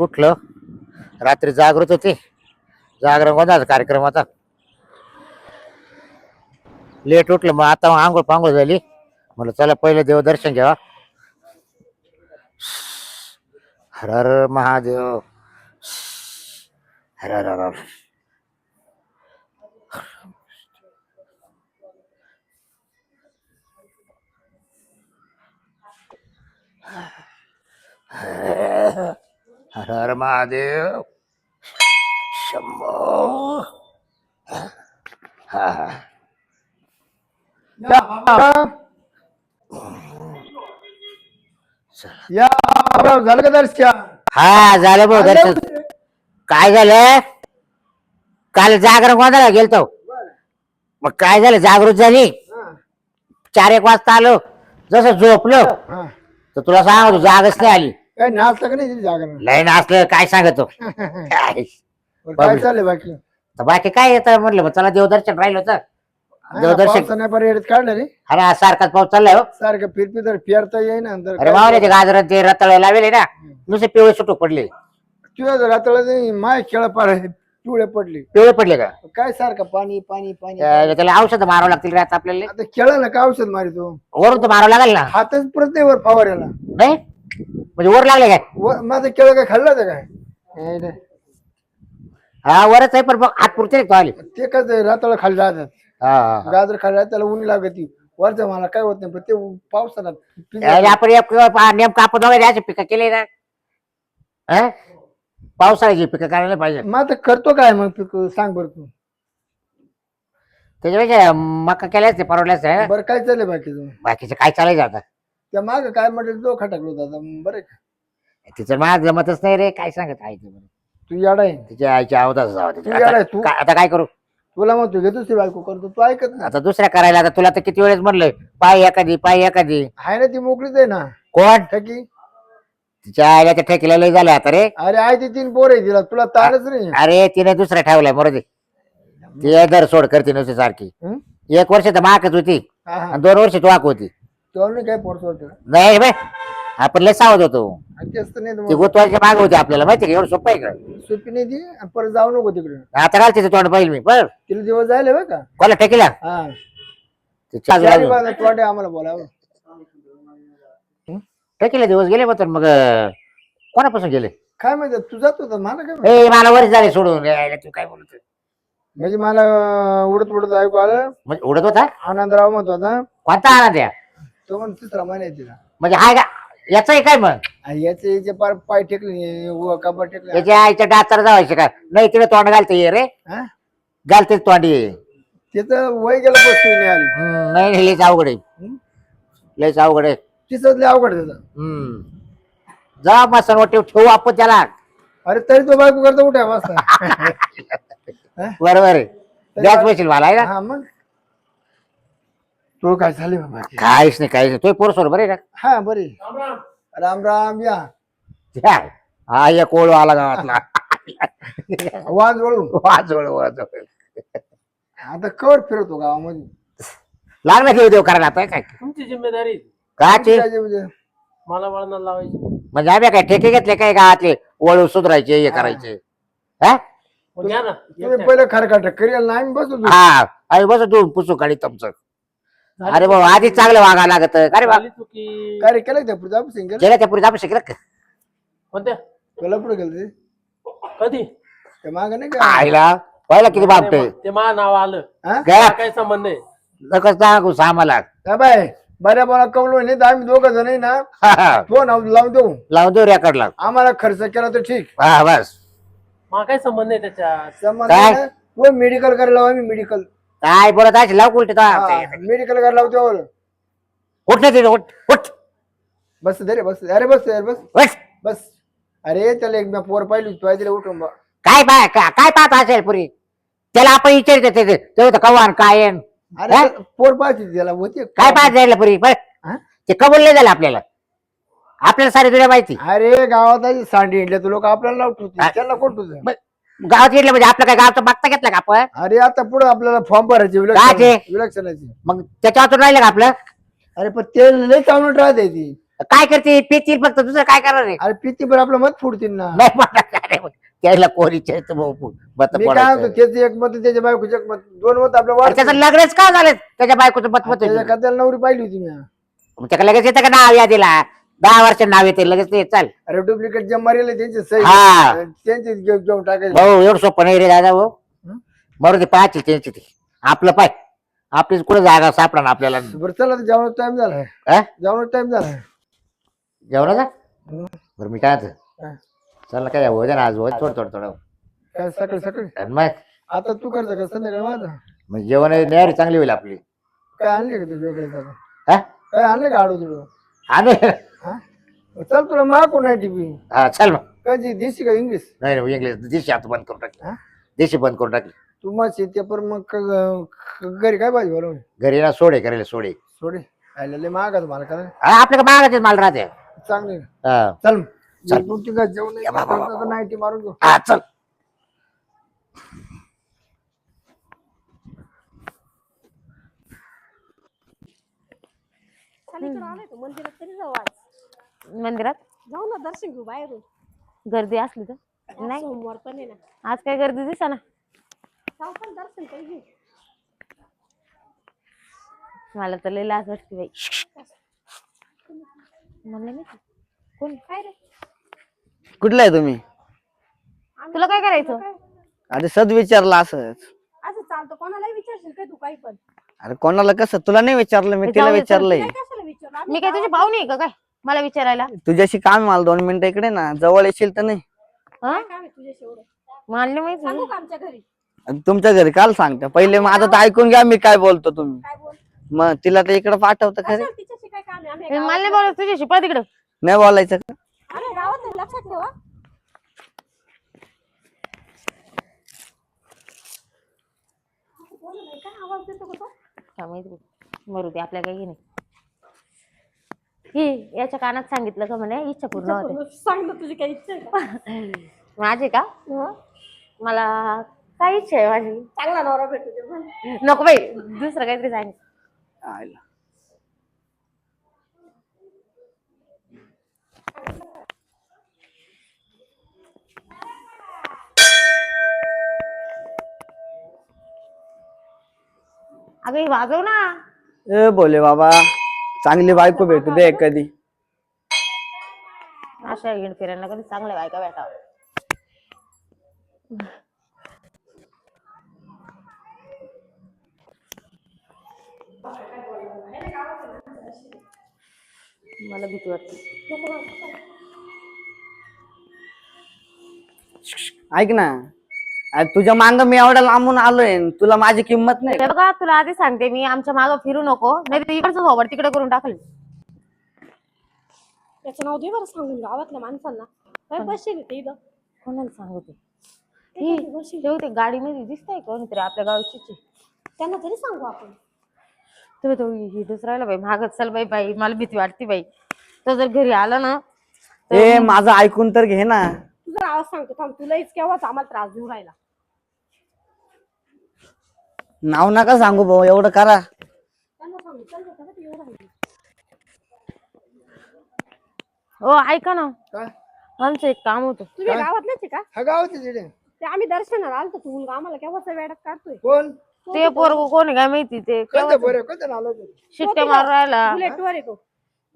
उठलं. रात्री जागृत होते. जागरण कोणता कार्यक्रम होता लेट उठलं मग आता आंघोळ पांघोळ झाली. म्हणलं चला पहिलं देवदर्शन घ्यावा. हर हर महादेव. हर हर. हर हर. हर हर महादेव। शंभो। हा हा। या बाबराव, झालं का दर्शन? हा झालं भाऊ दर्शन. काय झालं? काल जागरण कोणाला गेलतो? मग काय झालं? जागृत झाली. चार एक वाजता आलो. जसं झोपलो. हा. तर तुला सांगतो जागच नाही आली. काय नाचलं का नाही तिथे जागरण? लय असलं काय सांगतो? काय? बरं, काय चाललंय बाकी? तर बाकी काय येतं म्हटलं मग चला देवदर्शन राहिलं होतं. देवदर्शन पावसाने पर्यटन काढलं रे. अरे हा सारखाच पाऊस चाललाय हो. सारखं फिरपी तर फिरता येईन अरे गाजर ते रताळ लावले ना नुसते पिवळे सुटू पडले तुझ्या रातळ माय खेळ पार पिवळे पडले. पिवळे पडले का? काय सारखं पाणी पाणी पाणी त्या- त्याला औषध मारावं लागतील रे आता आपल्याला. आता खेळ ना का औषध मारितो? वरून तर मारावं लागेल ना. हातच परत नाही वर फवाऱ्याला नाही? म्हणजे वर लागले काय? व- माझं केळ काय खाल्लं होतं काय? हे. हा वरच आहे पण मग हात पुरते तो आले? ते कसं रातळ खाली राहतात. हा, हा. गाजर खाली राहतात त्याला ऊन लागती. वरचं मला काय होत नाही पण ते पावसाला अरे आपण एक पा- नेमकं आपण वगैरे असे पिकं केले ना? हा? पावसाळ्याची पिकं करायला पाहिजे. मग आता करतो काय मग पिक? सांग बरं तू. त्याच्यापेक्षा मका केल्याच ते परवडल्याच आहे. बरं काय चाललंय बाकी तू बाकीचं काय चालायचं आता? त्या माग काय म्हटलं तो खटकलो बरं आहे का? तिचं माझ जमतच नाही रे काय सांगत आहे ते. तू याडा आहे. तिच्या आईच्या अवताच जावं तू तिच्या. येडा आता तू. काय- आता काय करू? तुला म्हणतो घे दुसरी बायको करतो तू ऐकत नाही. आता दुसऱ्या करायला आता तुला तर किती वेळेस म्हणलंय पाय एखादी पाय एखादी. आहे ना ती मोकळीच आहे ना. कोण? ठकी तिच्या आईला त्या ठेकीला लय झालं आता रे. अरे आहे ती तीन पोर आहे तिला. तुला तारच नाही. अरे तिने दुसरा ठेवलाय बरोबर ती दर सोड करते नुसती सारखी. हं? एक वर्ष तर माकच होती. हा हा. आणि दोन वर्ष तू आक होती काय नाही बाय आपण लय सावध होतो. तेच तर नाही ती मग. होती आपल्याला माहिती का? एवढं सोपं आहे का? सुट्टी नाही ती आणि परत जाऊ नको तिकडे. आता घाल तिचं तोंड पाहिजे मी बर. तिला दिवस जायला बरं का? हा. चारी बाजूला तोंडे आम्हाला बोलावं. दिवस गेले मग तर मग अं, कोणापासून गेले? काय माहिती तू जात होता मला काय माहिती? ए मला वरच झाले सोडून. यायला तू काय बोलतो म्हणजे मला अं, उडत उडत ऐकू आलं. म्हणजे उडत होता? आनंदराव म्हणतो होता. कोणता आनंद या तो म्हण तिसरा महिना आहे तिला. म्हणजे हाय का? याचं आहे काय मग? आणि याचे याचे पार पाय टेकले व कबर टेकले. याच्या आईच्या डातर जावायचे का नाही तिला तोंड घालते ये रे. हा? घालते तोंड ये. तिचं वय गेलं बसतो नाही आली. हम्म, नाही नाही, लयच अवघड आहे. हम्म? लयच अवघड आहे. तिचं लय अवघड आहे त्याचं हम्म. जा मग सण ठेव आपण त्याला. अरे तरी तो बायको करतो कुठे मस्त? बरोबर आहे. द्याच बसेल मला आहे ना? हा मग? तो काय झाले बाबा काहीच नाही काहीच नाही. तो पोर सोड बरे ना हा बरे राम राम या. त्या. हा या कोळ आला गावातला. वाज वळू वाजवळ वाजवळ आता कवर फिरतो गावामध्ये. लागला घेऊ देऊ करायला आता काय? तुमची जिम्मेदारी. काची? काय जे. म्हणजे मला वळणाला लावायची. म्हणजे आम्ही काय ठेके घेतले काय गावातले? वळू सुधारायचे हे करायचे. हा? मग घ्या ना. तुम्ही पहिलं खरकाट करेल ना आम्ही बसतो हा अरे बस तू पुसू काढी तुमचं. अरे बाबा आधी चांगलं वागा लागत. अरे बा झाली चुकी. काय रे केलं त्या पुढे आपण सिंगल त्या पुढे आपण शिकलं का कोणत्या? तुला पुढे गेलं ते. कधी? ते माग नाही का? आईला पाहिला किती बापटे ते मा नाव आलं. हा? काय मला संबंध नाही नकच सांगू सामाला. काय बाय बऱ्या बोला कमलो नाही तर आम्ही दोघं जण आहे ना फोन लावून देऊ. लावून देऊ रेकॉर्डला आम्हाला खर्च केला तर ठीक. हा बस. मला काही संबंध नाही त्याच्यात संबंध काय? नाही. व मेडिकल करायला लावू आम्ही मेडिकल काय बोलत आहे? लाव उलट मेडिकल करायला लावतो. उठ ना तिथे उठ उठ. बस दे रे बस. अरे बस अरे बस. उठ बस. अरे त्याला एक मी पोर पाहिली तू तिला उठून बा काय पाय का- काय पाहत असेल पुरी? त्याला आपण विचारतो ते कवान काय आहे? अरे हा? पोर पाहिजे त्याला होते काय पाहत जायला पुरी? हा? ते कबूल नाही झालं आपल्याला. आपल्याला सारी तुला माहिती. अरे गावात आधी सांडी हिंडले तू लोक आपल्याला लावतो त्याला कोण तुझं? गावात गेलं म्हणजे आपलं काय गावचं बघता घेतलं का आपण? अरे आता पुढे आपल्याला फॉर्म भरायचे काय विलक्षण? विलक्षणाचे. मग त्याच्यावर राहिलं का आपलं? अरे पण ते लय चावणट राहते ती. काय करते? पितील फक्त दुसरं काय करणार आहे? अरे पिती पण आपलं मत फुडतील ना. नाही म्हणणार काय रे मग. त्याला आहेत भाऊ, मत मी काय त्याचं एक मत त्याच्या बायकोचं एक मत. दोन मत आपलं अरे वाढ त्याचं लग्नच का झालं? त्याच्या बायकोचं मत मत त्याच्या खात्याला नवरी पाहिली होती मी. त्याला लगेच येतं का नाव यादीला? दहा वर्ष नाव येते लगेच ते चल. अरे डुप्लिकेट जे मरेल त्यांचे सही. हा. त्यांचे घेऊन घेऊन टाकायचे. भाऊ एवढं सोपं नाही रे दादा भाऊ. हं? बरोबर ते पाहायची त्यांची ती. आपलं पाय. आपलीच कुठे जागा सापडा ना आपल्याला? बरं चला आता जेवणाचा टाइम झालाय अं? जेवणाचा टाइम झालाय जेवणाचा? हं. बरं मी काय म्हणतो? हं. चल काय वजन आज वजन थोडं थोडं थोडं. काय सकाळी सकाळी? आणि मग? आता तू करता का संध्याकाळी माझा? मग जेवण न्यारी चांगली होईल आपली. काय आणले का तुझ्या वेगळे? जरा? हा? काय आणले का आडू तुला आणि चल तुला मागू नाही टीव्ही हा चल मग. कधी? देशी का इंग्लिश? नाही नाही इंग्लिश. देशी आता बंद करून टाकली. हा? देशी बंद करून टाकली. तू मग शेती पर मग क- क- घरी काय पाहिजे बरोबर घरी ना सोडे करेल सोडे. सोडे? आलेले महागात मला काय हा, आपल्या मागाचे माल राहते. चांगले हा. चल चल. तू तिघा जेवण नाईटी मारून घेऊ. हा, चल. आलोय तो मंदिरात तरी जाऊ आज. मंदिरात? जाऊ ना दर्शन घेऊ बाहेरून. गर्दी असली तर? आज नाही. सोमवार पण आहे ना. आज काय गर्दी दिसा ना. जाऊ पण दर्शन घेऊ. मला तर लई लाज वाटते बाई. मला नाही. कोण? काय रे? कुठला आहे तुम्ही? तुला काय करायचं? अरे सद विचारला असंच. असं चालतं कोणालाही विचारशील काय तू काही पण? अरे कोणाला कसं? तुला नाही विचारलं मी तिला विचारलंय. काय कशाला विचारलं? आम्ही मी काय तुझी भाऊ नाही का काय? मला विचारायला? तुझ्याशी काम आहे मला दोन मिनिटं इकडे ना जवळ येशील तर नाही. हा? काय काम आहे तुझ्याशी एवढं? मला नाही माहिती. सांगू का आमच्या घरी? आणि तुमच्या घरी काल सांगता. पहिले माझं तर ऐकून घ्या मी काय बोलतो तुम्ही. काय बोल? मग तिला तर इकडे पाठवतं खरे. कशाला तिच्याशी काय काम आहे? आम्ही मला नाही बोलत तुझ्याशी. पळ तिकडं. नाही बोलायचं का? आम्ही गावात आहे, लक्षात ठेवा. काय आवाज देतो का तो? काय माहिती. मरू दे आपल्या काही नाही. ही याच्या कानात सांगितलं का म्हणे इच्छा पूर्ण होते. सांग ना तुझी काही इच्छा आहे का? माझी का? मला काय इच्छा आहे माझी? चांगला नवरा भेटू दे म्हण. नको बाई दुसरं काहीतरी सांग. आयला. अगं ही वाजव ना. ए बोले बाबा. चांगली बायको भेटू दे कधी अशा येण फिरायला कधी चांगल्या बायका भेटावं मला भीती वाटते. ऐक ना. अरे तुझ्या मांग मी एवढ्या लांबून आलोय तुला माझी किंमत नाही. हे बघा तुला आधी सांगते मी आमच्या मागं फिरू नको. नाही तर इकडचं सोबत तिकडे करून टाकल. त्याचं नाव दे बरं सांगून गावातल्या माणसांना. काय बसशील ते इथं. कोणाला सांगते? ही गाडीमध्ये दिसतंय कोणीतरी आपल्या गावची त्यांना तरी सांगू आपण. तुम्ही तो ही दुसऱ्याला बाई मागत चल बाई बाई मला भीती वाटते बाई. तो जर घरी आला ना ए माझं ऐकून तर घे ना. तुझा आवाज सांगतो थांब तुलाच केव्हाच आम्हाला त्रास देऊ राहिला. नाव नका सांगू भाऊ एवढं करा. त्यांना सांगू चल रे, चला ते येऊ राहिले. हो ऐका ना. काय? आमचं एक काम होतं. तुम्ही गावातलेच आहे का? हा तिथे. ते आम्ही दर्शनाला आलतो तू मुलगा आम्हाला केव्हाचा वेळात काढतोय? कोण? ते पोरग कोण काय माहिती? ते कोणतं बरं कोणतं आलं मारून राहिला. तो.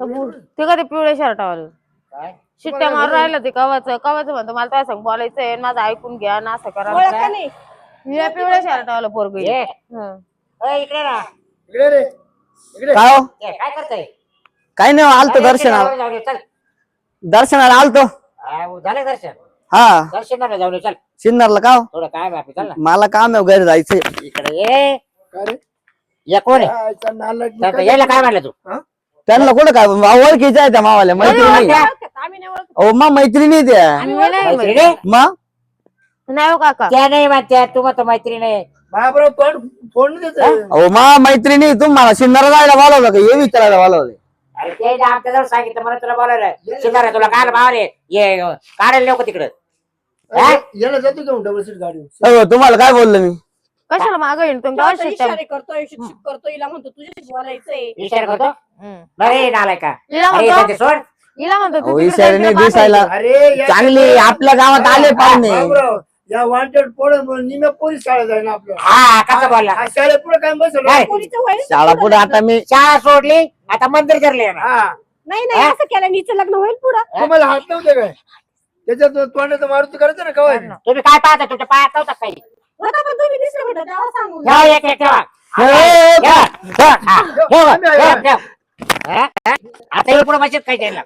तर बु- ते का ते पिवळे शर्टावाले काय? शिट्ट्या मारून राहिला ते कवाच. कवाच म्हणतो मला काय सांग बोलायचंय माझं ऐकून घ्या ना असं करा ओळख का नाही? या पिवळ्या शर्टावाला पोरग ये. अय, इकडे ना इकडे रे. इकडे. काय हो? काय करताय? काय नाही हो, आलतो अरे, दर्शनाला. जाऊ दे, चल. दर्शनाला आलतो. हा, झालं दर्शन? हा. दर्शनाला जाऊन ये, चल. सिन्नरला का हो? थोडं काय बापी चल ना. मला काम आहे घरी जायचंय. इकडे ये. काय रे? ये कोण आहे? हा, याचा नालायक मी तर काय- यायला काय म्हणलं तू? हा? त्यांना कुठं काय ओळखीच्या आहे त्या मावाल्या मैत्रिणी ओळखत, आम्ही नाही ओळखत. ओ मग मैत्रिणी त्या आम्ही नाही. मैत्रिणी? मग? नाही हो काका. त्या नाही म्हणत्या तू मग मैत्री नाही महाबरोबर पण फोन देत. अहो मा मैत्रिणी तुम्हाला जायला बोलावलं का? हे विचारायला बोलावलं. अरे ते जे आमच्या जवळ सांगितलं मला तुला बोलायला. शिकारा तुला काय मावले ये काढायला तिकडं. हा? याला जातो घेऊन डबल सीट गाडी. अहो, तुम्हाला काय बोललो मी? कशाला मागं येतो तो आता इशारे करतोय शिक्षक करतोय हिला म्हणतो तुझ्याशी बोलायचंय. इशारा करतो? नाही नालाय का अरे म्हणतो सोड. हिला म्हणतो दिसायला. अरे या- चांगली आपल्या गावात आले पाहुणे. बाबूराव, या वांटेड पोळ निम्या पोलीस शाळा जाईल आपलं. हा कसं बोलला? हा, शाळेत पुढे काय बसलो? काय? पोरीचं वय शाळा पुढे आता मी शाळा सोडली आता मंदिर करले ना हा. नाही नाही असं केलं नीचं लग्न होईल पुढं. तुम्हाला हात नव्हते काय? त्याच्यात तोंडाचं मारुती करायचं ना कवाय? तुम्ही काय पाहता? तुमच्या पायात नव्हता काही? होता पण तुम्ही दिसलं म्हटलं तेव्हा सांगून. ठेवा एक एक ठेवा हे, ठेवा, ठेवा, हा, ठेवा, ठेवा, ठेवा. हा, हा. आता हे पुढे मशीद काय द्यायला?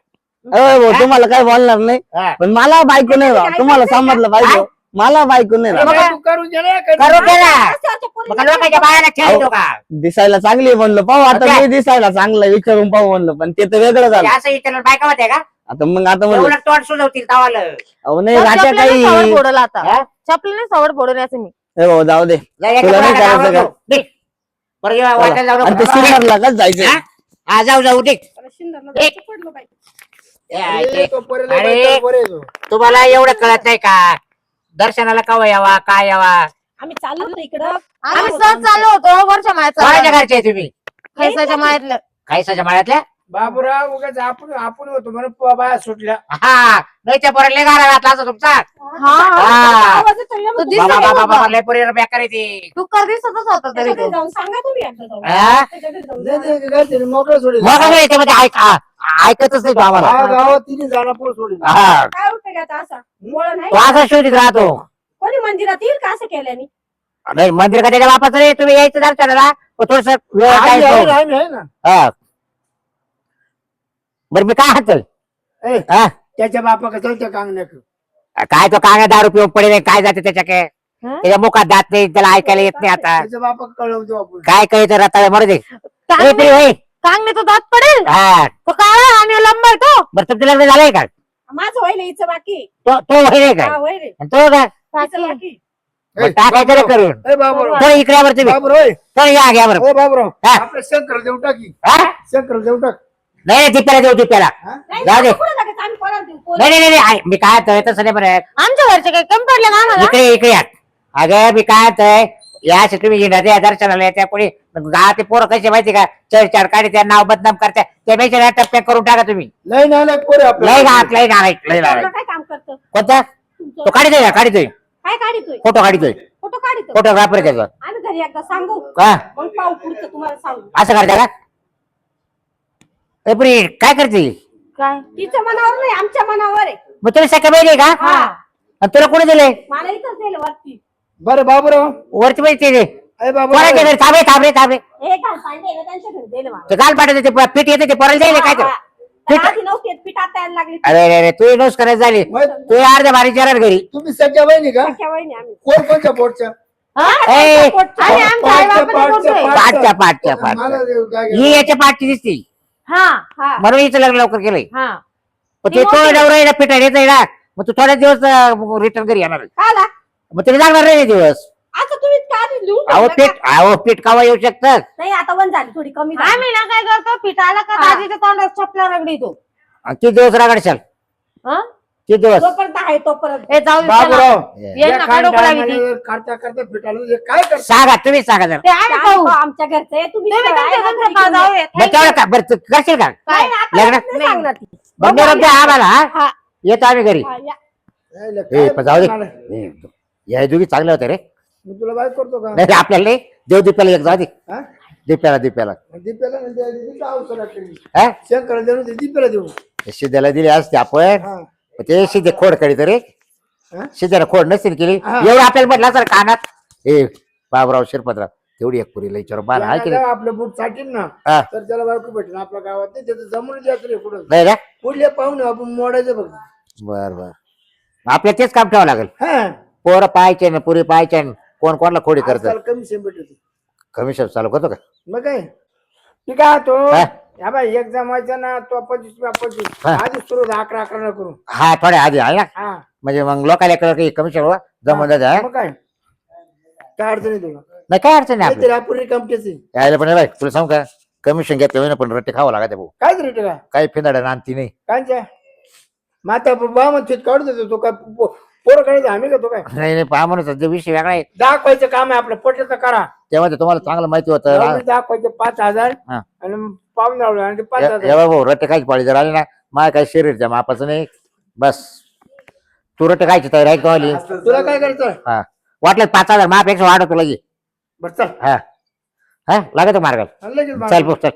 भाऊ, तुम्हाला काय बोलणार नाही. पण मला बायको नाही बा. तुम्हाला समजलं पाहिजे मला बायको नाही राव. तू करून दे ना करू दे ना असं पोरी मग लोकांच्या बायाला खेळतो का दिसायला चांगली आहे म्हणलं पाहू आता. मी दिसायला चांगलं आहे, विचारून पाहू म्हणलं पण ते तर वेगळं झालं असं इतर बायका होत्या का आता मग आता म्हणलं एवढं तोंड सुजवतील तवालं अहो नाही राहत्या काही सवड फोडल आता हा? चपलीने सवड फोडून याचं मी हे भाऊ जाऊ दे तुला नाही करायचं जाऊ का? नको. निघ. बरं जेव्हा वाटेल जाऊ आणि ते नको. सिन्नरला का जायचं हा? हा जाऊ जाऊ शिंदरला जायचं तो पोरीला अरे. आहे तो. तुम्हाला एवढं कळत नाही का? दर्शनाला कवा यावा काय यावा? आम्ही चाललो होतो इकडं. आम्ही सहज चाललो होतो वरच्या कोणाच्या मायाचा घरचे आहे तुम्ही? खैसाच्या मायातलं खायसाच्या माळ्यातल्या? बाबूराव उगाच आपण आपण होतो म्हणून प- बाया सुटल्या. हा नाही त्या पोराला लय गारा घातला असं तुमचा. हा. हा. आवाज येतोय ना, मग तो बाबा दिसतोय बाबा बाबा. बाबा. लय पोरीला बेकार येते तू कर दिसतच होता तरी त्याच्याकडे तो. जाऊन सांगा तुम्ही एकदा जाऊन. हा? त्याच्याकडे जाऊन दे- सांगा. दे- दे- दे- मोकळं सोडील मग याच्यामध्ये ऐक. ऐकतच नाही तो आम्हाला हा गावात तिने जाणार पोळ सोडील हा. काय उपयोगाचा असा? मुळ नाही? तो असा शोधित राहतो. कोणी मंदिरात येईल का असं केल्याने? नाही मंदिर का त्याच्या बापाचं नाही? तुम्ही यायचं दर्शनाला थोडस वेळ आम्ही काय आहे तो. ना, आम्ही आहे ना. हा. बरं मी काय हातल ए, हा? त्याच्या बापा कसं त्या कांगण्याक काय तो कांगा दारू पिऊन पडेल काय जाते त्याच्या काय हं? त्याच्या मुखात जात नाही त्याला ऐकायला येत नाही आता. त्याच्या बापा कळवतो आपण. काय काही तर आता मरू दे. ए, कांगणे प्रिय, होय. कांगणे तो दात पडेल? हा. तो काळा आणि लंबा आहे तो. बरं तुमचं लग्न झालंय का? माझं होईल हिचं बाकी. तो काय हा होय रे आणि तो का? हिचं बाकी. मग टाकायचं रे करून. ए बाबूराव. तो इकडे या बरं तुम्ही बाबूराव ए, तो या घ्या बरं. ओ बाबूराव. हा. आपलं शंकर देऊ टाकी. हा? शंकर देऊ टाक. नाही नाही दिप्याला देऊ दिप्याला नाही जाऊ दे. नाही, कुठं लागेल आम्ही परत देऊ? पोरं. नाही नाही नाही, नाही मी काय तसं नाही बरं. आमच्या घरचे काही कमी पडले ना आम्हाला? इकडे इकडे या. अगं मी काय या तुम्ही येणार या दर्शनाला येत्या कोणी? गावातले पोरं कसे माहिती का? चढ काढे त्या नाव बदनाम करत्या. त्यापेक्षा या टप्प्यात करून टाका तुम्ही. लय ना लय पोरे लय आपल्या गावात लय गावात लय पोरगं गावात काय काम करतं? कोणता? तुमचं तो काढितोय का? काढितोय. काय काढितोय? फोटो काढितोय. फोटो काढितो फोटोग्राफर त्याचा. आम्ही घरी एकदा सांगू. का? मग पाहू पुढचं तुम्हाला सांगू. असं करता का? ए, पुरी, काय करते? काय? तिच्या मनावर नाही आमच्या मनावर आहे. मग तुला सकाळ माहिती का? हा. आणि तुला कोणी दिले मला इथंच दिलं वरती. बरं बाबूराव. वरती माहिती दे. अरे कोणाच्या बाबूराव घरी थांबे थांबे थांबे. हे काय सांगितलं ना त्यांच्या घरी दिलं मला. ते काल पाठवते ते पीठ येते ते पोराला द्यायला काय हा, तर हा. तर आधी नव्हती येत, पीठ आता यायला लागली. अरे अरे अरे तू नोस करायला झाली. मग? तू अर्ध्या भारी विचारात घरी. तुम्ही सख्या बहिणी का? सख्या वहिनी आम्ही. कोण कोणच्या पोटच्या? ए, आणि आमच्या आई बापाने पाठच्या, बोलतोय. पाठच्या. पाठच्या मला पाठच्या. देऊ, काय ही याच्या पाठची दिसती. हा हा. म्हणून हिचं लग्न लवकर केलंय. हा. मग ते तो नवरा ना पिठा येत ना. मग तू थोड्या दिवस रिटर्न घरी येणार. आला मग तिने लागणार नाही दिवस आता तुम्ही का आधी लिहून अहो ठेवलं पीठ? अहो पीठ कावा येऊ शकतात नाही आता वन झाली थोडी कमी झाली. आम्ही ना काय करतो पिठाला का हा. दाजीच्या तोंडात चपला रगडीतो आणि किती दिवस रागाडशाल हं? किती दिवस जोपर्यंत आहे तोपर्यंत ए जाऊ दे चला. बाबूराव ये काय डोकं लावी ती. फिटाळून हे काय करता सांगा तुम्ही सांगा जरा ते आम्ही आम्ही आमच्या घरचं आहे तुम्ही तुम्ही आहे तुमच्या ना तुमच्या घरी पा- घेऊन या. जाऊया. मग तेवढं का बरं तू करशील का नाही, आता लग्न? नाही सांगणार ती. बंद द्या आम्हाला हा? हा, येतो आम्ही घरी हा, पण जाऊ दे? या दोघी चांगल्या होत्या रे. मी तुला बाय करतो का? नाही आपल्याला नाही. देव दीप्याला एक जाऊ दे. हा? दीप्याला दीप्याला. नाही अवसर वाटलं मी. हा? शंकर देऊ ते दीपेला देऊ सिद्ध्याला दिली असते आपण. हा. पण ते सिद्धे खोड करीत रे. हा? सिद्ध्याला खोड नसतील केली. हा. एवढं आपल्याला म्हटलं सर कानात. ए बाबराव शिरपतराव तेवढी एक पुरीला विचार बाण आहे की? आपलं बूट साठीन ना हा. तर त्याला बायको भेटेल आपल्या गावात नाही त्याचं जमून रे पुढं. नाही रे पुढले पाहून आपण मोडायचं बघ. बर बर. आपल्या तेच काम ठेवावं लागेल. हा. पोरं पाहायचे ना पुरी पाहायचे ना कोण कोणाला खोडी करत? आजकाल कमी भेटत कमिशन चालू करतो का? मग काय? मी काय तो हा? या बाई एक जमायचा ना तो पंचवीस मी पंचवीस हा. आधी सुरू होतं अकरा अकरा न करू हा थोड्या आधी आहे ना? हा. म्हणजे मग लोकांना कळलं कमिशन वर जमून जाते हा? मग काय? काय अडचण आहे तुला? नाही काय अडचण नाही काहीतरी आपण रिकामटेच यायला पण बाय तुला सांगू का? कमिशन घेतलं होईना पण रट्टे खावं लागत भाऊ. काय रेट का काही फिनाड्या नांती नाही. कांच्या? माता बा म्हणते काढून देतो तो काय पोरं काढायचं आम्ही का तो काय? नाही नाही पहा म्हणून जे विषय वेगळा आहे. दाखवायचं काम आहे आपलं पटलं तर करा. तेव्हा तुम्हाला चांगलं माहिती होतं. दे, दाखवायचे पाच हजार हा. आणि पाहून रावलं आणि ते पाच हजार. एवढा भाऊ रट्टे खायची पाळी जर आली ना माझ्या काही शरीरच्या मापाचं नाही. बस. तू रट्टे खायची तयारी आहे का वाली? तुला काय करायचं? हा. वाटलं पाच हजार मापेक्षा वाढव तुला घे बरं चल. हा. हा? लागत मार्गात लगेच चल. चल.